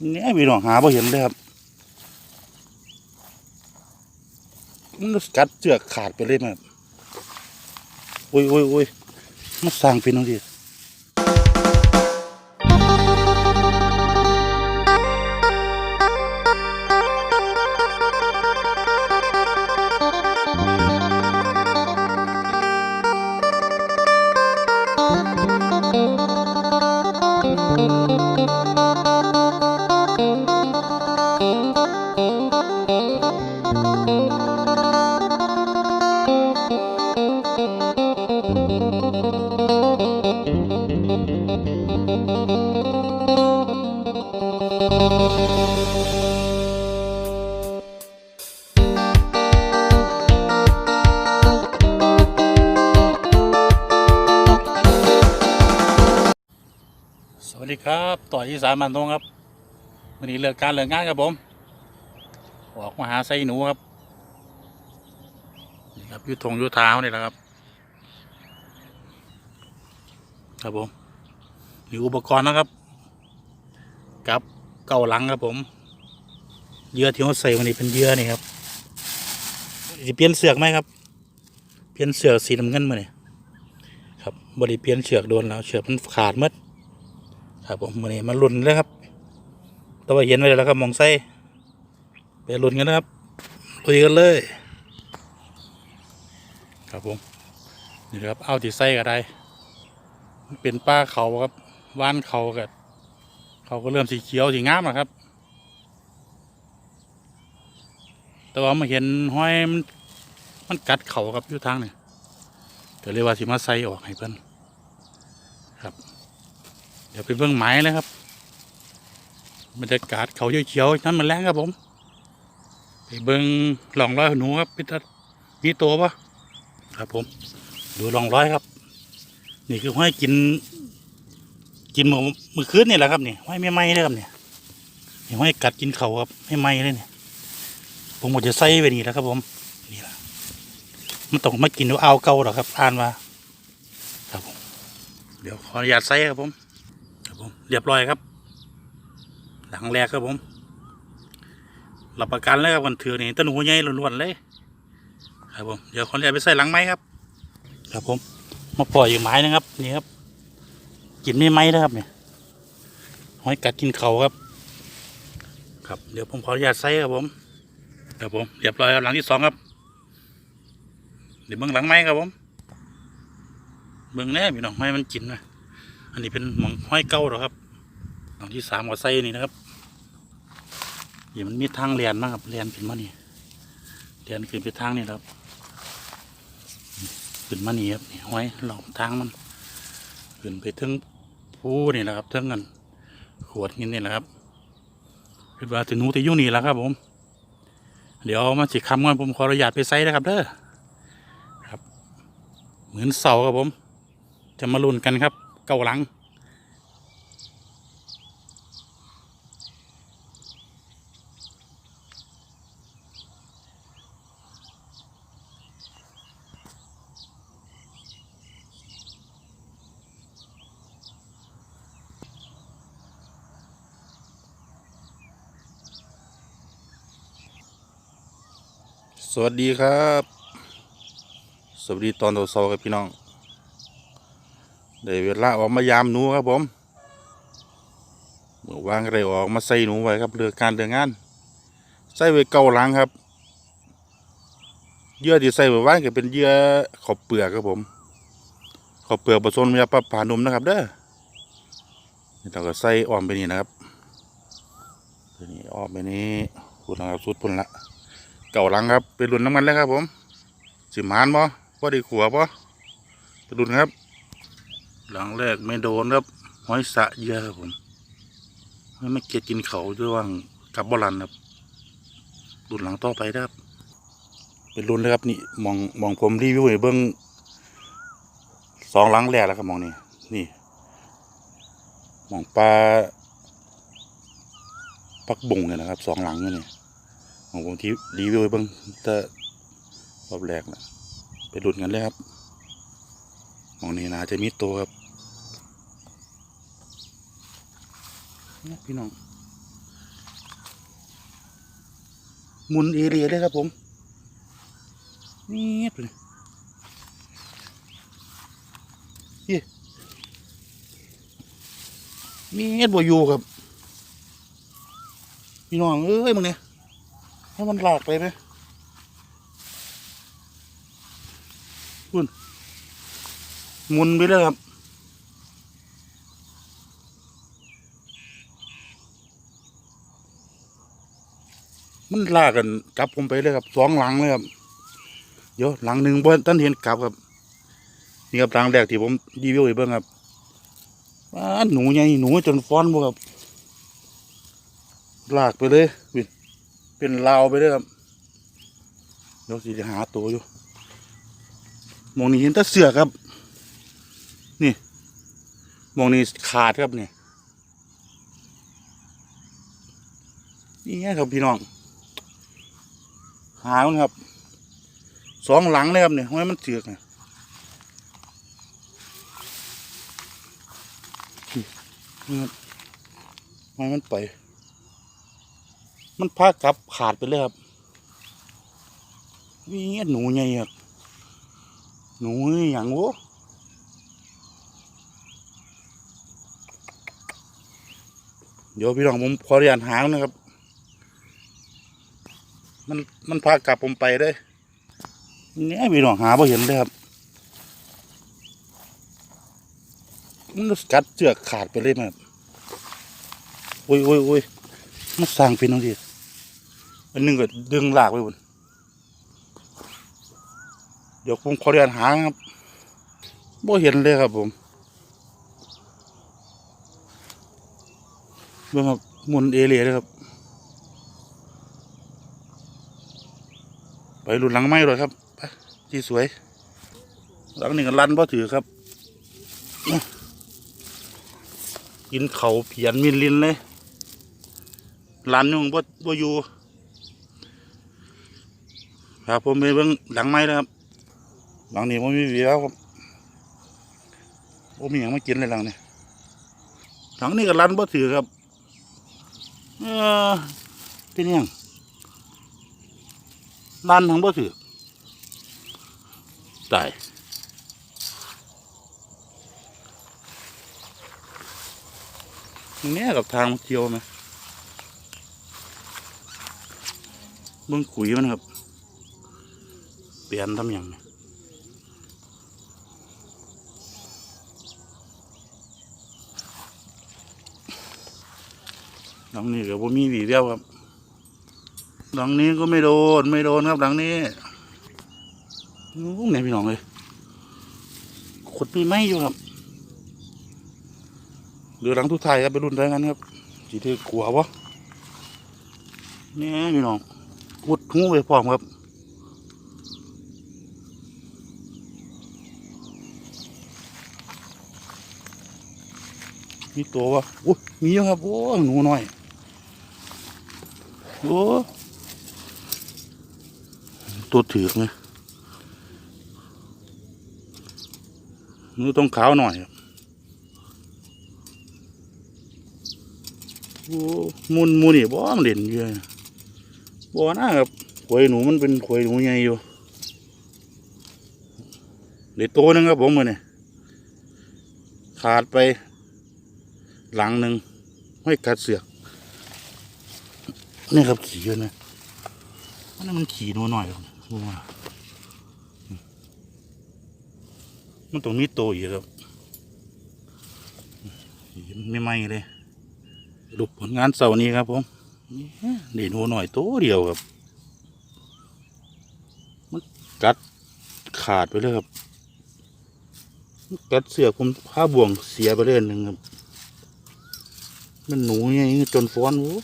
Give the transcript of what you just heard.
เนี่ยพี่น้องหาบ่เห็นเลยครับมันกัดเจือกขาดไปเลยครับโอ้ยโอ้ยโอ้ยมันสร้างเป็นตรงนี้ วัสดีครับ ต่อที่สามันตรงครับวันนี้เลิกการเลิกงานครับผม ออกมาหาไส้หนูครับ นี่ครับอยุทงอยุทานี่แหละครับ ครับผมมีอุปกรณ์นะครับ กับ เก่าหลังครับผมเยื่อที่เขาใส่วันนี้เป็นเยื่อนี่ครับจะเปลี่ยนเสือกไหมครับ เปลี่ยนเสือกสีน้ำเงินมาเนี่ยครับบริเปลี่ยนเชือกโดนแล้วเชือกมันขาดหมดครับผมมือนี้มาลุ้นเลยครับแตัวาเห็นไว้แล้วครับมองไส้ไปหลุนกันนะครับลุยกันเลย ครับผมนี่ครับเอาที่ไส้ก็ได้เป็นป้าเขาครับว่านเขากับ เขาก็เริ่มสีเขียวสีงามแล้วครับ แต่ว่ามาเห็นห้อยมันมันกัดเขาครับอยู่ทางเนี่ยก็เลยว่าสิมาใส่ออกให้เพิ่นครับ เดี๋ยวไปเบื้องไม้เลยครับบรรยากาศเขาเขียวๆนั่นมันแรงครับผมไปเบื้องหลองร้อยหนูครับพิทัศมีตัวปะครับผม ดูหลองร้อยครับ นี่คือห้อยกิน กินเมื่อมื่อคืนนี่แหละครับเนี่ห้อยไม่ไหม้เลยครับเนี่ยนี่ห้อยกัดกินเขาครับไม่ไหม้เลยเนี่ยผมหมดจะใส่ไปนี่แล้วครับ ผมนี่แหละมันต้องมากินเอาเก่าหรอครับอ่านว่าครับผมเดี๋ยวขออนุญาตใส่ครับผมครับผมเรียบร้อยครับ หลังแรกครับผมรับประกันเลยครับวันถือนี่ต้นหัวใหญ่ล้วนๆเลยครับผมเดี๋ยวขออนุญาตไปใส่หลังไม้ครับ ครับผม มาปล่อยอยู่ไม้นะครับนี่ครับ กินไม่ไหม้นะครับเนี่ยหอยกัดกินเขาครับ ครับเดี๋ยวผมขออนุญาตใส่ครับผมครับผมเรียบร้อยครับหลังที่สองครับ เดี๋ยวเบื้องหลังไม้ครับผมเบื้องแน่พี่น้องให้มันกินนะอันนี้เป็นหมองห้อยเก้าหรอครับหลังที่สามก็ไส้นี่นะครับนี่มันมีทางเรียนนะครับเรียนขึ้นมานี่เรียนขึ้นไปทางนี่ครับขึ้นมานี่ครับห้อยหลอมทางมันขึ้นไปถึงู้นี่แหละครับถึงกันขวดนี้นี่แหละครับคือว่าถึงนูแต่ยุ่นี่แหละครับผม เดี๋ยวมาสิคำก่อนผมขออนุญาตไปไซนะครับเด้อครับ เหมือนเสาครับผม จะมาลุ้นกันครับ เก้าหลัง สวัสดีครับ สวัสดีตอนเช้าๆครับพี่น้องได้เวลาออกมายามหนูครับผมเมื่อวางไรออกมาใส่หนูไว้ครับเรือการเรืองาน ใส่ไว้เก่าหลังครับเยื่อที่ใส่ไว้ว่างก็เป็นเยื่อขอบเปลือกครับผมขอบเปลือกผสมยาปลาผานุ่มนะครับ เด้อนี่เราก็ใส่อ้อมไปนี่นะครับนี้อ้อมไปนี้พูดนะครับสุดพุ่นละ เก่าหลังครับเป็นรุ่นน้ำมันเลยครับผมสิมานบ่พอดีขัวบ่เป็นรุ่นครับ หลังแรกไม่โดนครับห้อยสะเยอะครับผมไม่เกียดกินเขาด้วยว่างกับบอลันครับรุ่นหลังต่อไปนะครับ เป็นรุ่นเลยครับนี่มองมองผมรีวิวให้เบิ้องสองหลังแรกแล้วครับมองนี่นี่มองปลาปักบุงเนี่ยนะครับสองหลังอยู่ นี่มองผมที่รีวิวเบิ้งแต่รอบแรกนะเป็นรุ่นกันเลยครับมองนี่นะจะมีตัวครับนี่พี่น้องมุนเอเรียเลยครับผมนี่เลยนี่มีเอ็ดบอยู่ครับ พี่น้อง เอ้ยมึงเนี่ย ให้มันหลากไปไหมคุณหมุนไปเลยครับมันลากกันกลับผมไปเลยครับสองหลังเลยครับเดี๋ยวหลังหนึ่งบ่ท่านเห็นกลับครับนี่ครับหลังแรกที่ผมรีวิวให้เบิ่งครับว้าหนูใหญ่หนูจนฟ้อนบ่ครับลากไปเลยวิน เป็นลาวไปเลยครับเดี๋ยวสิจะหาตัวอยู่มองนี้เห็นแต่เสือครับ นี่มองนี้ขาดครับนี่นี่ครับพี่น้อง หาครับสองหลังเลยครับเนี่ยให้มันเสือกเนี่ยนี่ครับให้มันไป มันพากลับขาดไปเลยครับวิ่งหนูไงครับหนูอย่างโว้เดี๋ยวพี่น้องผมขอเรียนหางนะครับ มันมันพากลับผมไปเลยเนี่ยพี่น้องหาไ่เห็นเลยครับ มันกัดเจือกขาดไปเลยมั้ยโอ้ยโอ้ยโอ้ยมันสร้างเป็นทั้งที อันหนึงก็ดึงลากไปบนเดี๋ยวผมขอเรียนหาครับบ่เห็นเลยครับผมเบิ่งครับมุนเอเลียเลยครับ ไปหลุดหลังไม้เลยครับไปที่สวย หลังนี้ก็ลันพ่ถือครับ กินเขาเพียนมินลินเลยร้านนึงบ่บ่อยู่ ครับผมไปเบิ่งหลังไม้นะครับ หลังนี้ผมมีวีแล้วครับผมมีอย่างมากินเลยหลังนี้หลังนี้ก็ร้านบ่ถือครับเออเป็นยังร้านทางบ่ถือตายเนี่ยกับทางเที่ยวไหมเบิ่งขุยมันครับ เปลี่ยนทำอย่างหลังนี้ก็บ่มีหวีเดียวครับ หลังนี้ก็ไม่โดน ไม่โดนครับ หลังนี้นู้นไหนพี่น้องเลยขุดมีไม้อยู่ครับเรือหลังทุกทายครับไปรุ่นได้กันครับจีที่กลัววะเนี่ยพี่น้องกุดหูไปพร้อมครับ มีตัววะโอ้ยมีอยู่ครับ โอ้หนูน้อย โอ้ตัวถือกนะหนูต้องขาวหน่อยครับโอ้มุนมุนนี่บ่มันเด่นอยู่เลยบ่อนะครับขวยหนูมันเป็นขวยหนูใหญ่อยู่เด็ดโตวหนึงครับผมมือนี่ขาดไป หลังหนึ่งห้อยกัดเสือกนี่ครับขี่อยู่นะอันนั้นมันขี่หนูหน่อยครับมว่ามันต้องมีโตวอีกครับไม่ไหมเลยรูปผลงานเสาร์นี้ครับผมเด่นัวหน่อยโตเดียวครับ มันกัดขาดไปเลยครับกัดเสือกผมผ้าบ่วงเสียไปเลยอันหนึ่งครับ มันหนูไงจนฟ้อนว้